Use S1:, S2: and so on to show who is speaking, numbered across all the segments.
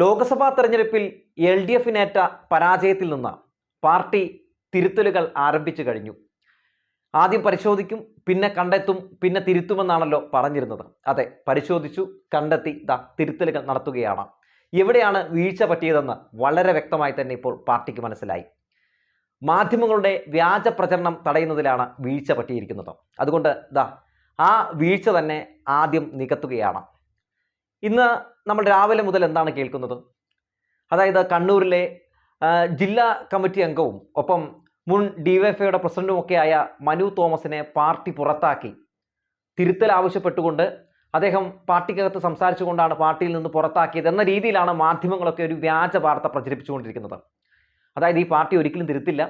S1: ലോക്സഭാ തെരഞ്ഞെടുപ്പിൽ L D എഫിനേറ്റ പരാജയത്തിൽ നിന്ന് പാർട്ടി തിരുത്തലുകൾ ആരംഭിച്ചു കഴിഞ്ഞു. ആദ്യം പരിശോധിക്കും പിന്നെ കണ്ടെത്തും പിന്നെ തിരുത്തുമെന്നാണല്ലോ പറഞ്ഞിരുന്നത്. അതെ പരിശോധിച്ചു കണ്ടെത്തി ദാ തിരുത്തലുകൾ നടത്തുകയാണ്. എവിടെയാണ് വീഴ്ച പറ്റിയതെന്ന് വളരെ വ്യക്തമായി തന്നെ ഇപ്പോൾ പാർട്ടിക്ക് മനസ്സിലായി. മാധ്യമങ്ങളുടെ വ്യാജ പ്രചരണം തടയുന്നതിലാണ് വീഴ്ച പറ്റിയിരിക്കുന്നത്. അതുകൊണ്ട് ദാ ആ വീഴ്ച തന്നെ ആദ്യം നികത്തുകയാണ്. ഇന്ന് നമ്മൾ രാവിലെ മുതൽ എന്താണ് കേൾക്കുന്നത്? അതായത് കണ്ണൂരിലെ ജില്ലാ കമ്മിറ്റി അംഗവും ഒപ്പം മുൻ ഡിവൈഎഫ്ഐയുടെ പ്രസിഡന്റും ഒക്കെയായ മനു തോമസിനെ പാർട്ടി പുറത്താക്കി. തിരുത്തൽ ആവശ്യപ്പെട്ടുകൊണ്ട് അദ്ദേഹം പാർട്ടിക്കകത്ത് സംസാരിച്ചുകൊണ്ടാണ് പാർട്ടിയിൽ നിന്ന് പുറത്താക്കിയത് എന്ന രീതിയിലാണ് മാധ്യമങ്ങളൊക്കെ ഒരു വ്യാജ വാർത്ത പ്രചരിപ്പിച്ചുകൊണ്ടിരിക്കുന്നത്. അതായത് ഈ പാർട്ടി ഒരിക്കലും തിരുത്തില്ല.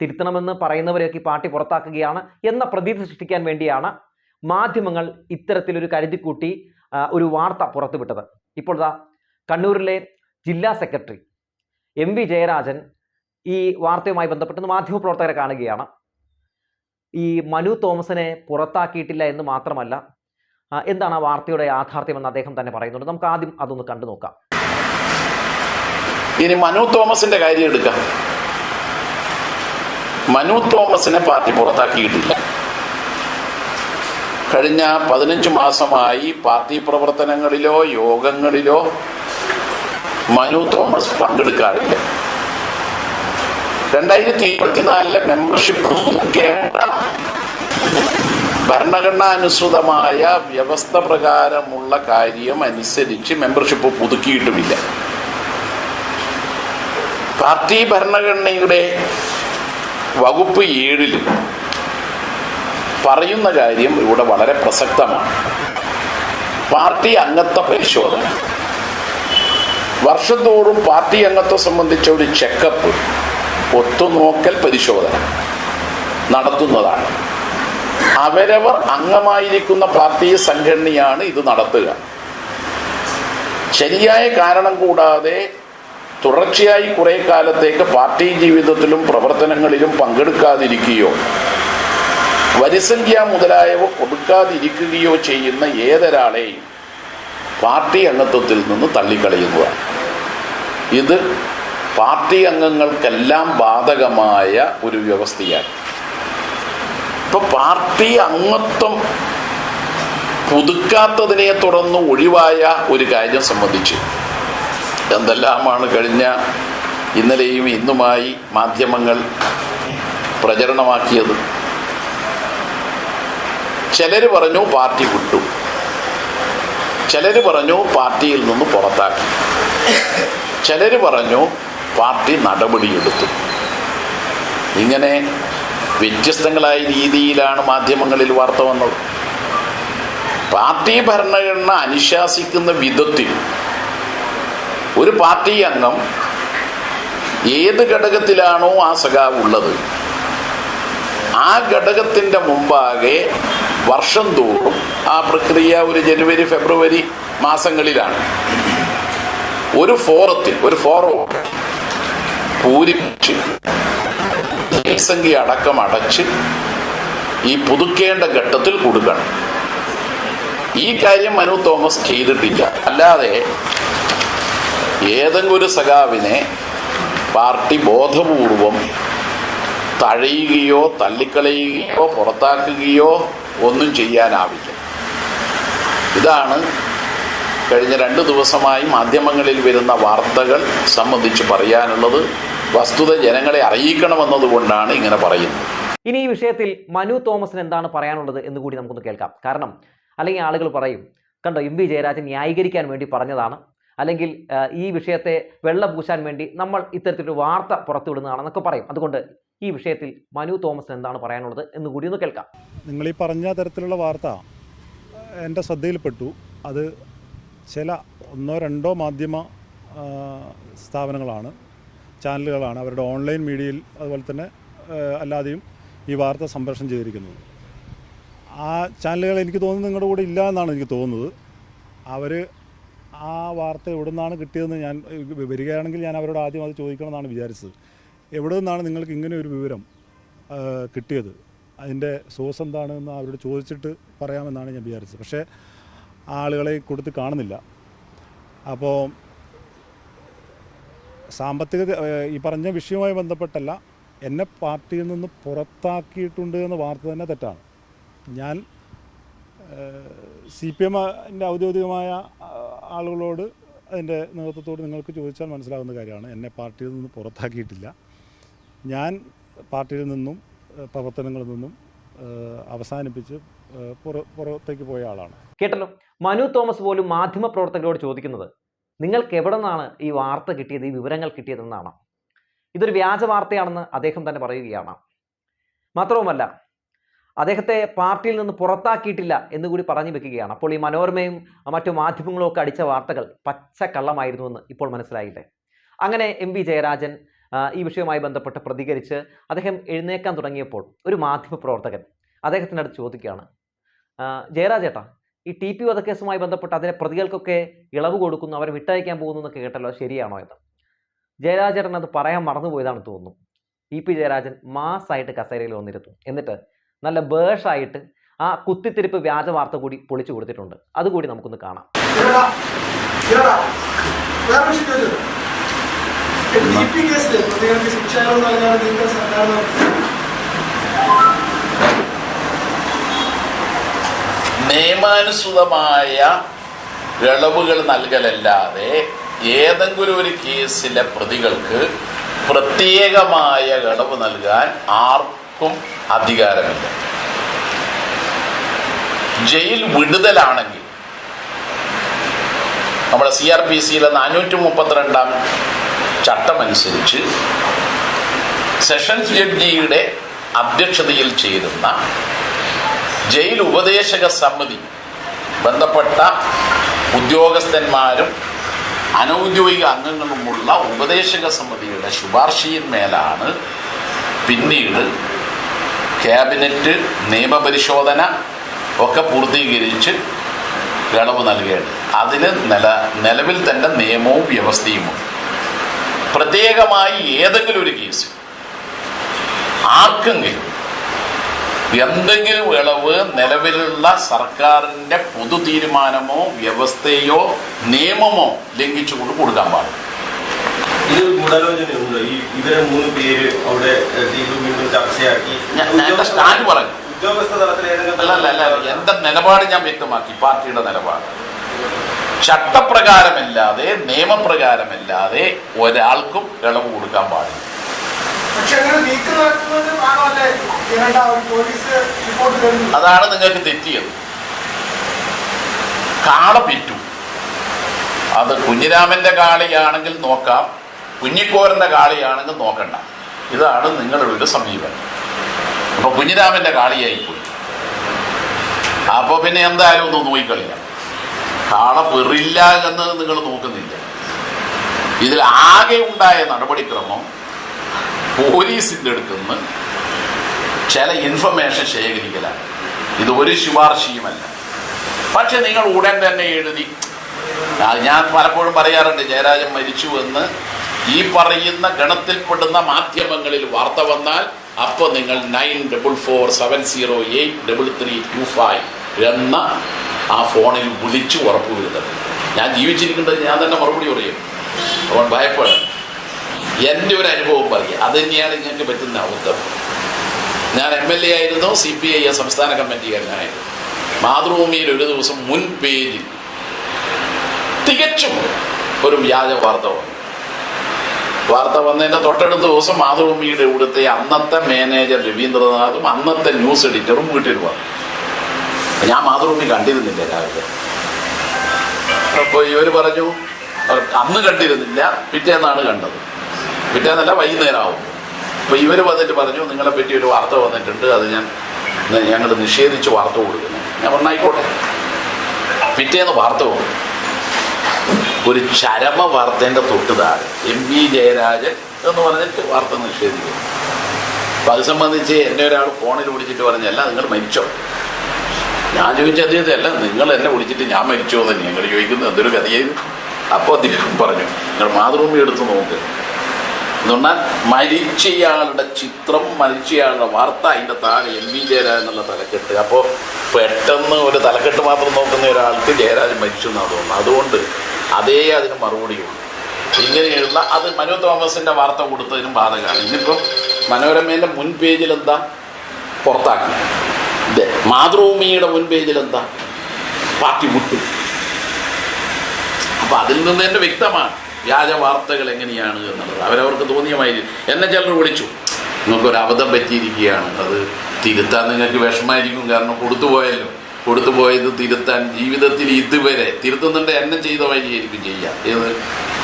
S1: തിരുത്തണമെന്ന് പറയുന്നവരെയൊക്കെ ഈ പാർട്ടി പുറത്താക്കുകയാണ് എന്ന പ്രതീതി സൃഷ്ടിക്കാൻ വേണ്ടിയാണ് മാധ്യമങ്ങൾ ഇത്തരത്തിലൊരു കരുതിക്കൂട്ടി ഒരു വാർത്ത പുറത്തുവിട്ടത്. ഇപ്പോൾ ഇതാ കണ്ണൂരിലെ ജില്ലാ സെക്രട്ടറി എം വി ജയരാജൻ ഈ വാർത്തയുമായി ബന്ധപ്പെട്ട് മാധ്യമപ്രവർത്തകരെ കാണുകയാണ്. ഈ മനു തോമസിനെ പുറത്താക്കിയിട്ടില്ല എന്ന് മാത്രമല്ല എന്താണ് ആ വാർത്തയുടെ യാഥാർത്ഥ്യമെന്ന് അദ്ദേഹം തന്നെ പറയുന്നുണ്ട്. നമുക്ക് ആദ്യം അതൊന്ന് കണ്ടു നോക്കാം.
S2: ഇനി മനു തോമസിന്റെ കാര്യം എടുക്കാം. മനു തോമസിനെ പാർട്ടി പുറത്താക്കിയിട്ടില്ല. കഴിഞ്ഞ പതിനഞ്ച് മാസമായി പാർട്ടി പ്രവർത്തനങ്ങളിലോ യോഗങ്ങളിലോ മനു തോമസ് പങ്കെടുക്കാറില്ല. രണ്ടായിരത്തി ഇരുപത്തിനാലിലെ മെമ്പർഷിപ്പ് കേരള ഭരണഘടനാനുസൃതമായ വ്യവസ്ഥ പ്രകാരമുള്ള കാര്യം അനുസരിച്ച് മെമ്പർഷിപ്പ് പുതുക്കിയിട്ടുമില്ല. പാർട്ടി ഭരണഘടനയുടെ വകുപ്പ് ഏഴിൽ പറയുന്ന കാര്യം ഇവിടെ വളരെ പ്രസക്തമാണ്. പാർട്ടി അംഗത്വ പരിശോധന. വർഷത്തോറും പാർട്ടി അംഗത്വം സംബന്ധിച്ച ഒരു ചെക്കപ്പ് ഒത്തുനോക്കൽ പരിശോധന നടത്തുന്നതാണ്. അവരവർ അംഗമായിരിക്കുന്ന പാർട്ടി സംഘടനയാണ് ഇത് നടത്തുക. ശരിയായ കാരണം കൂടാതെ തുടർച്ചയായി കുറെ കാലത്തേക്ക് പാർട്ടി ജീവിതത്തിലും പ്രവർത്തനങ്ങളിലും പങ്കെടുക്കാതിരിക്കുകയോ വരിസംഖ്യ മുതലായവ കൊടുക്കാതിരിക്കുകയോ ചെയ്യുന്ന ഏതൊരാളെയും പാർട്ടി അംഗത്വത്തിൽ നിന്ന് തള്ളിക്കളയുന്നതാണ് ഇത് പാർട്ടി അംഗങ്ങൾക്കെല്ലാം ബാധകമായ ഒരു വ്യവസ്ഥയാണ്. ഇപ്പൊ പാർട്ടി അംഗത്വം പുതുക്കാത്തതിനെ തുടർന്ന് ഒഴിവായ ഒരു കാര്യം സംബന്ധിച്ച് എന്തെല്ലാമാണ് കഴിഞ്ഞ ഇന്നലെയും ഇന്നുമായി മാധ്യമങ്ങൾ പ്രചരണമാക്കിയത്? ചിലർ പറഞ്ഞു പാർട്ടി വിട്ടു. ചിലർ പറഞ്ഞു പാർട്ടിയിൽ നിന്ന് പുറത്താക്കി. ചിലർ പറഞ്ഞു പാർട്ടി നടപടിയെടുത്തു. ഇങ്ങനെ വ്യത്യസ്തങ്ങളായ രീതിയിലാണ് മാധ്യമങ്ങളിൽ വാർത്ത വന്നത്. പാർട്ടി ഭരണഘടന അനുശാസിക്കുന്ന വിധത്തിൽ ഒരു പാർട്ടി അംഗം ഏത് ഘടകത്തിലാണോ ആ സഖാവ് ഉള്ളത് ആ ഘടകത്തിന്റെ മുമ്പാകെ വർഷം തോറും ആ പ്രക്രിയ ഒരു ജനുവരി ഫെബ്രുവരി മാസങ്ങളിലാണ്. ഒരു ഫോറത്തിൽ ഒരു ഫോറോ പൂരിപ്പിച്ച് ജനസംഖ്യ അടക്കം അടച്ച് ഈ പുതുക്കേണ്ട ഘട്ടത്തിൽ കൊടുക്കണം. ഈ കാര്യം മനു തോമസ് ചെയ്തിട്ടില്ല. അല്ലാതെ ഏതെങ്കിലും ഒരു സഖാവിനെ പാർട്ടി ബോധപൂർവം തഴയുകയോ തള്ളിക്കളയുകയോ പുറത്താക്കുകയോ ഒന്നും ചെയ്യാനാവില്ല. ഇതാണ് കഴിഞ്ഞ രണ്ട് ദിവസമായി മാധ്യമങ്ങളിൽ വരുന്ന വാർത്തകൾ സംബന്ധിച്ച് പറയാനുള്ളത്. വസ്തുത ജനങ്ങളെ അറിയിക്കണമെന്നതുകൊണ്ടാണ് ഇങ്ങനെ പറയുന്നത്.
S1: ഇനി ഈ വിഷയത്തിൽ മനു തോമസിന് എന്താണ് പറയാനുള്ളത് എന്ന് കൂടി നമുക്കൊന്ന് കേൾക്കാം. കാരണം അല്ലെങ്കിൽ ആളുകൾ പറയും കണ്ടോ എം വി ജയരാജൻ ന്യായീകരിക്കാൻ വേണ്ടി പറഞ്ഞതാണ്. അല്ലെങ്കിൽ ഈ വിഷയത്തെ വെള്ള പൂശാൻ വേണ്ടി നമ്മൾ ഇത്തരത്തിലൊരു വാർത്ത പുറത്തുവിടുന്നതാണെന്നൊക്കെ പറയും. അതുകൊണ്ട് ഈ വിഷയത്തിൽ മനു തോമസ് എന്താണ് പറയാനുള്ളത് എന്ന് കൂടി ഒന്ന് കേൾക്കാം.
S3: നിങ്ങൾ ഈ പറഞ്ഞ തരത്തിലുള്ള വാർത്ത എന്റെ ശ്രദ്ധയിൽപ്പെട്ടു. അത് ചില ഒന്നോ രണ്ടോ മാധ്യമ സ്ഥാപനങ്ങളാണ് ചാനലുകളാണ് അവരുടെ ഓൺലൈൻ മീഡിയയിൽ അതുപോലെ തന്നെ അല്ലാതെയും ഈ വാർത്ത സംപ്രേഷണം ചെയ്തിരിക്കുന്നത്. ആ ചാനലുകൾ എനിക്ക് തോന്നുന്നു നിങ്ങളുടെ കൂടെ ഇല്ല എന്നാണ് എനിക്ക് തോന്നുന്നത്. അവർ ആ വാർത്ത എവിടെ നിന്നാണ് കിട്ടിയതെന്ന് ഞാൻ വരികയാണെങ്കിൽ ഞാൻ അവരോട് ആദ്യം അത് ചോദിക്കണമെന്നാണ് വിചാരിച്ചത്. എവിടെ നിന്നാണ് നിങ്ങൾക്ക് ഇങ്ങനെ ഒരു വിവരം കിട്ടിയത്? അതിന്റെ സോഴ്സ് എന്താണെന്ന് അവരോട് ചോദിച്ചിട്ട് പറയാമെന്നാണ് ഞാൻ വിചാരിച്ചത്. പക്ഷേ ആളുകളെ കൊടുത്ത് കാണുന്നില്ല. അപ്പോൾ സാമ്പത്തിക ഈ പറഞ്ഞ വിഷയവുമായി ബന്ധപ്പെട്ടല്ല എന്നെ പാർട്ടിയിൽ നിന്ന് പുറത്താക്കിയിട്ടുണ്ട് എന്ന വാർത്ത തന്നെ തെറ്റാണ്. ഞാൻ സി പി എമ്മിന്റെ ഔദ്യോഗികമായ ആളുകളോട് അതിന്റെ നേതൃത്വത്തോട് നിങ്ങൾക്ക് ചോദിച്ചാൽ മനസ്സിലാകുന്ന കാര്യമാണ് എന്നെ പാർട്ടിയിൽ നിന്ന് പുറത്താക്കിയിട്ടില്ല. ഞാൻ പാർട്ടിയിൽ നിന്നും പ്രവർത്തനങ്ങളിൽ നിന്നും അവസാനിപ്പിച്ച് പുറത്തേക്ക് പോയ ആളാണ്.
S1: കേട്ടല്ലോ. മനു തോമസ് പോലും മാധ്യമ പ്രവർത്തകരോട് ചോദിക്കുന്നത് നിങ്ങൾക്ക് എവിടെ നിന്നാണ് ഈ വാർത്ത കിട്ടിയത് ഈ വിവരങ്ങൾ കിട്ടിയതെന്നാണ് ഇതൊരു വ്യാജ വാർത്തയാണെന്ന് അദ്ദേഹം തന്നെ പറയുകയാണ്. മാത്രവുമല്ല അദ്ദേഹത്തെ പാർട്ടിയിൽ നിന്ന് പുറത്താക്കിയിട്ടില്ല എന്ന് കൂടി പറഞ്ഞു വെക്കുകയാണ്. അപ്പോൾ ഈ മനോരമയും മറ്റു മാധ്യമങ്ങളും ഒക്കെ അടിച്ച വാർത്തകൾ പച്ചക്കള്ളമായിരുന്നുവെന്ന് ഇപ്പോൾ മനസ്സിലായില്ലേ? അങ്ങനെ എം വി ജയരാജൻ ഈ വിഷയവുമായി ബന്ധപ്പെട്ട് പ്രതികരിച്ച് അദ്ദേഹം എഴുന്നേക്കാൻ തുടങ്ങിയപ്പോൾ ഒരു മാധ്യമപ്രവർത്തകൻ അദ്ദേഹത്തിന്റെ അടുത്ത് ചോദിക്കുകയാണ്. ജയരാജേട്ടാ ഈ ടി പി വധക്കേസുമായി ബന്ധപ്പെട്ട് അതിലെ പ്രതികൾക്കൊക്കെ ഇളവ് കൊടുക്കുന്നു അവരെ വിട്ടയക്കാൻ പോകുന്നു എന്നൊക്കെ കേട്ടല്ലോ ശരിയാണോ എന്ന്. ജയരാജേട്ടൻ അത് പറയാൻ മറന്നുപോയതാണ് തോന്നുന്നു. ഇ പി ജയരാജൻ മാസായിട്ട് കസേരയിൽ വന്നിരുന്നു. എന്നിട്ട് നല്ല ബേഷായിട്ട് ആ കുത്തിത്തിരിപ്പ് വ്യാജ വാർത്ത കൂടി പൊളിച്ചു കൊടുത്തിട്ടുണ്ട്. അതുകൂടി നമുക്കൊന്ന് കാണാം.
S2: നിയമാനുസൃതമായ ഇളവുകൾ നൽകലല്ലാതെ ഏതെങ്കിലും ഒരു കേസിലെ പ്രതികൾക്ക് പ്രത്യേകമായ ഇളവ് നൽകാൻ ആർക്കും അധികാരമില്ല. ജയിൽ വിടുതലാണെങ്കിൽ നമ്മുടെ സി ആർ പി സിയിലെ നാനൂറ്റി മുപ്പത്തിരണ്ടാം ചട്ടമനുസരിച്ച് സെഷൻസ് ജഡ്ജിയുടെ അധ്യക്ഷതയിൽ ചേരുന്ന ജയിൽ ഉപദേശക സമിതി ബന്ധപ്പെട്ട ഉദ്യോഗസ്ഥന്മാരും അനൗദ്യോഗിക അംഗങ്ങളുമുള്ള ഉപദേശക സമിതിയുടെ ശുപാർശയിന്മേലാണ് പിന്നീട് ക്യാബിനറ്റ് നിയമപരിശോധന ഒക്കെ പൂർത്തീകരിച്ച് ഇളവ് നൽകേണ്ടത്. അതിന് നില നിലവിൽ തന്നെ നിയമവും വ്യവസ്ഥയുമുണ്ട്. പ്രത്യേകമായി ഏതെങ്കിലും ഒരു കേസ്. ആർക്കെങ്കിലും എന്തെങ്കിലും ഇളവ് നിലവിലുള്ള സർക്കാരിന്റെ പൊതു തീരുമാനമോ വ്യവസ്ഥയോ നിയമമോ ലംഘിച്ചുകൊണ്ട് കൊടുക്കാൻ പാടില്ല. സ്റ്റാൻഡ് പറഞ്ഞു അല്ല അല്ല എന്റെ നിലപാട് ഞാൻ വ്യക്തമാക്കി. പാർട്ടിയുടെ നിലപാട്. ചട്ടപ്രകാരമല്ലാതെ നിയമപ്രകാരമല്ലാതെ ഒരാൾക്കും ഇളവ് കൊടുക്കാൻ പാടില്ല. അതാണ് നിങ്ങൾക്ക് തെറ്റിയത്. കാള പിറ്റു. അത് കുഞ്ഞിരാമന്റെ കാളിയാണെങ്കിൽ നോക്കാം കുഞ്ഞിക്കോരന്റെ കാളിയാണെങ്കിൽ നോക്കണ്ട. ഇതാണ് നിങ്ങളുടെ ഒരു സമീപനം. അപ്പൊ കുഞ്ഞിരാമന്റെ കാളിയായിപ്പോയി. അപ്പൊ പിന്നെ എന്തായാലും ഒന്ന് നോക്കിക്കളിയാം. കാള പെറില്ല എന്ന് നിങ്ങൾ നോക്കുന്നില്ല. ഇതിൽ ആകെ ഉണ്ടായ നടപടിക്രമം പോലീസിന്റെ അടുത്തുനിന്ന് ചില ഇൻഫർമേഷൻ ശേഖരിക്കലാണ്. ഇത് ഒരു ശുപാർശയുമല്ല. പക്ഷെ നിങ്ങൾ ഉടൻ തന്നെ എഴുതി. ഞാൻ പലപ്പോഴും പറയാറുണ്ട് ജയരാജൻ മരിച്ചു എന്ന്. ഈ പറയുന്ന ഗണത്തിൽപ്പെടുന്ന മാധ്യമങ്ങളിൽ വാർത്ത വന്നാൽ അപ്പോൾ നിങ്ങൾ nine double four seven zero eight double three two five എന്ന ആ ഫോണിൽ വിളിച്ചു ഉറപ്പ് വരുന്നത്. ഞാൻ ജീവിച്ചിരിക്കുന്നത് ഞാൻ തന്നെ മറുപടി പറയും. അവൻ ഭയപ്പെടും. എന്റെ ഒരു അനുഭവം പറയുക അത് തന്നെയാണ് ഞങ്ങൾക്ക് പറ്റുന്ന അവസ്ഥ ഞാൻ എം എൽ എ ആയിരുന്നു സി പി ഐ സംസ്ഥാന കമ്മിറ്റിക്കാരനായിരുന്നു. മാതൃഭൂമിയിൽ ഒരു ദിവസം മുൻ പേജിൽ തികച്ചും ഒരു വ്യാജ വാർത്ത വന്നു. വാർത്ത വന്നതിന്റെ തൊട്ടടുത്ത ദിവസം മാതൃഭൂമിയുടെ ഇവിടുത്തെ അന്നത്തെ മാനേജർ രവീന്ദ്രനാഥും അന്നത്തെ ന്യൂസ് എഡിറ്ററും വീട്ടിൽ വന്നു. ഞാൻ മാതൃഭൂമി കണ്ടിരുന്നില്ല രാവിലെ. അപ്പോൾ ഇവർ പറഞ്ഞു അന്ന് കണ്ടിരുന്നില്ല പിറ്റേന്നാണ് കണ്ടത്. പിറ്റേന്നല്ല വൈകുന്നേരമാവും. അപ്പോൾ ഇവർ വന്നിട്ട് പറഞ്ഞു നിങ്ങളെ പറ്റി ഒരു വാർത്ത വന്നിട്ടുണ്ട് അത് ഞാൻ ഞങ്ങൾ നിഷേധിച്ച് വാർത്ത കൊടുക്കുന്നു. ഞാൻ പറഞ്ഞായിക്കോട്ടെ പിറ്റേന്ന് വാർത്ത വന്നു ഒരു ചരമ വാർത്തേന്റെ തൊട്ട് താഴെ. എം വി ജയരാജൻ എന്ന് പറഞ്ഞിട്ട് വാർത്ത നിഷേധിക്കുന്നു. അപ്പം അത് സംബന്ധിച്ച് എന്നെ ഒരാൾ ഫോണിൽ വിളിച്ചിട്ട് പറഞ്ഞല്ല നിങ്ങൾ മരിച്ചോ? ഞാൻ ചോദിച്ച അദ്ദേഹത്തെ അല്ല നിങ്ങൾ എന്നെ വിളിച്ചിട്ട് ഞാൻ മരിച്ചോ തന്നെ ഞങ്ങൾ ചോദിക്കുന്നത് എന്തൊരു കഥയായിരുന്നു? അപ്പോൾ അദ്ദേഹം പറഞ്ഞു നിങ്ങൾ മാതൃഭൂമി എടുത്ത് നോക്ക്. എന്ന് പറഞ്ഞാൽ മരിച്ചയാളുടെ ചിത്രം മരിച്ചയാളുടെ വാർത്ത അതിന്റെ താഴെ എം വി ജയരാജൻ എന്നുള്ള തലക്കെട്ട്. അപ്പോൾ പെട്ടെന്ന് ഒരു തലക്കെട്ട് മാത്രം നോക്കുന്ന ഒരാൾക്ക് ജയരാജൻ മരിച്ചു എന്നാണ് തോന്നുന്നത്. അതുകൊണ്ട് അതേ അതിന് മറുപടിയുള്ളൂ ഇങ്ങനെയുള്ള അത് മനു തോമസിന്റെ വാർത്ത കൊടുത്തതിനും ബാധകമാണ്. ഇന്നിപ്പം മനോരമേന്റെ മുൻ പേജിൽ എന്താ പുറത്താക്കി മാതൃഭൂമിയുടെ മുൻ പേജിൽ എന്താ പാർട്ടി വിട്ടു അപ്പൊ അതിൽ നിന്ന് തന്നെ വ്യക്തമാണ് വ്യാജ വാർത്തകൾ എങ്ങനെയാണ് എന്നുള്ളത്. അവരവർക്ക് തോന്നിയമായി എന്നെ ചിലർ വിളിച്ചു. നിങ്ങൾക്കൊരു അബദ്ധം പറ്റിയിരിക്കുകയാണ്. അത് തിരുത്താൻ നിങ്ങൾക്ക് വിഷമായിരിക്കും കാരണം കൊടുത്തു കൊടുത്തു പോയത് തിരുത്താൻ ജീവിതത്തിൽ ഇതുവരെ തിരുത്തുന്നുണ്ട് എന്നെ ചെയ്ത വഴിയായിരിക്കും ചെയ്യുക ഏത്?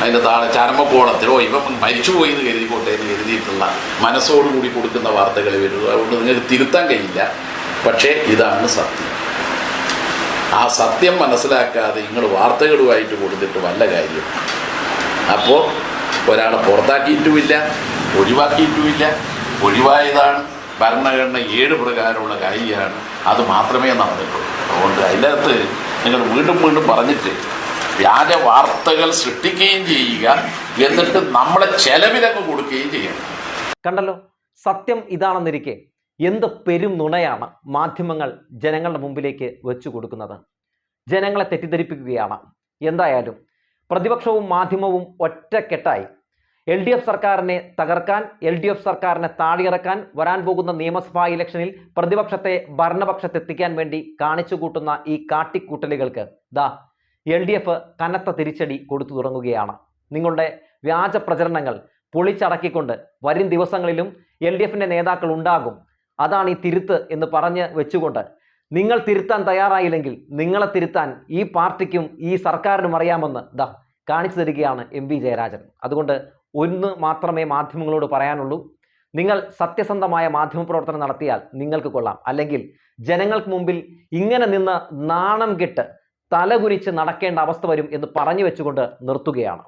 S2: അതിന്റെ താഴെ ചരമക്കോളത്തിലോ ഇവ മരിച്ചുപോയി എന്ന് കരുതിക്കോട്ടെ എന്ന് കരുതിയിട്ടുള്ള മനസ്സോടുകൂടി കൊടുക്കുന്ന വാർത്തകൾ വരും അതുകൊണ്ട് നിങ്ങൾക്ക് തിരുത്താൻ കഴിയില്ല. പക്ഷേ ഇതാണ് സത്യം. ആ സത്യം മനസ്സിലാക്കാതെ നിങ്ങൾ വാർത്തകളുമായിട്ട് കൊടുത്തിട്ട് വല്ല കാര്യം. അപ്പോൾ ഒരാളെ പുറത്താക്കിയിട്ടുമില്ല ഒഴിവാക്കിയിട്ടുമില്ല ഒഴിവായതാണ്. ഭരണഘടന ഏഴ് പ്രകാരമുള്ള കാര്യമാണ്. അത് മാത്രമേ നടന്നിട്ടുള്ളൂ. അതുകൊണ്ട് അതിനകത്ത് നിങ്ങൾ വീണ്ടും വീണ്ടും പറഞ്ഞിട്ട് വ്യാജ വാർത്തകൾ സൃഷ്ടിക്കുകയും ചെയ്യുക എന്നിട്ട് നമ്മളെ ചെലവിലങ്ങ് കൊടുക്കുകയും ചെയ്യണം.
S1: കണ്ടല്ലോ? സത്യം ഇതാണെന്നിരിക്കെ എന്ത് പെരും നുണയാണ് മാധ്യമങ്ങൾ ജനങ്ങളുടെ മുമ്പിലേക്ക് വെച്ചു കൊടുക്കുന്നത്. ജനങ്ങളെ തെറ്റിദ്ധരിപ്പിക്കുകയാണ്. എന്തായാലും പ്രതിപക്ഷവും മാധ്യമവും ഒറ്റക്കെട്ടായി എൽ ഡി എഫ് സർക്കാരിനെ തകർക്കാൻ എൽ ഡി എഫ് സർക്കാരിനെ താഴെയിറക്കാൻ വരാൻ പോകുന്ന നിയമസഭാ ഇലക്ഷനിൽ പ്രതിപക്ഷത്തെ ഭരണപക്ഷത്തെത്തിക്കാൻ വേണ്ടി കാണിച്ചു കൂട്ടുന്ന ഈ കാട്ടിക്കൂട്ടലുകൾക്ക് ദാ എൽ ഡി എഫ് കനത്ത തിരിച്ചടി കൊടുത്തു തുടങ്ങുകയാണ്. നിങ്ങളുടെ വ്യാജ പ്രചരണങ്ങൾ പൊളിച്ചടക്കിക്കൊണ്ട് വരും ദിവസങ്ങളിലും എൽ ഡി എഫിന്റെ നേതാക്കൾ ഉണ്ടാകും. അതാണ് ഈ തിരുത്ത് എന്ന് പറഞ്ഞ് വെച്ചുകൊണ്ട് നിങ്ങൾ തിരുത്താൻ തയ്യാറായില്ലെങ്കിൽ നിങ്ങളെ തിരുത്താൻ ഈ പാർട്ടിക്കും ഈ സർക്കാരിനും അറിയാമെന്ന് ദാ കാണിച്ചു തരികയാണ് എം വി ജയരാജൻ. അതുകൊണ്ട് ഒന്ന് മാത്രമേ മാധ്യമങ്ങളോട് പറയാനുള്ളൂ. നിങ്ങൾ സത്യസന്ധമായ മാധ്യമ പ്രവർത്തനം നടത്തിയാൽ നിങ്ങൾക്ക് കൊള്ളാം. അല്ലെങ്കിൽ ജനങ്ങൾക്ക് മുമ്പിൽ ഇങ്ങനെ നിന്ന് നാണം കെട്ട് തലകുനിച്ച് നടക്കേണ്ട അവസ്ഥ വരും എന്ന് പറഞ്ഞു വെച്ചുകൊണ്ട് നിർത്തുകയാണ്.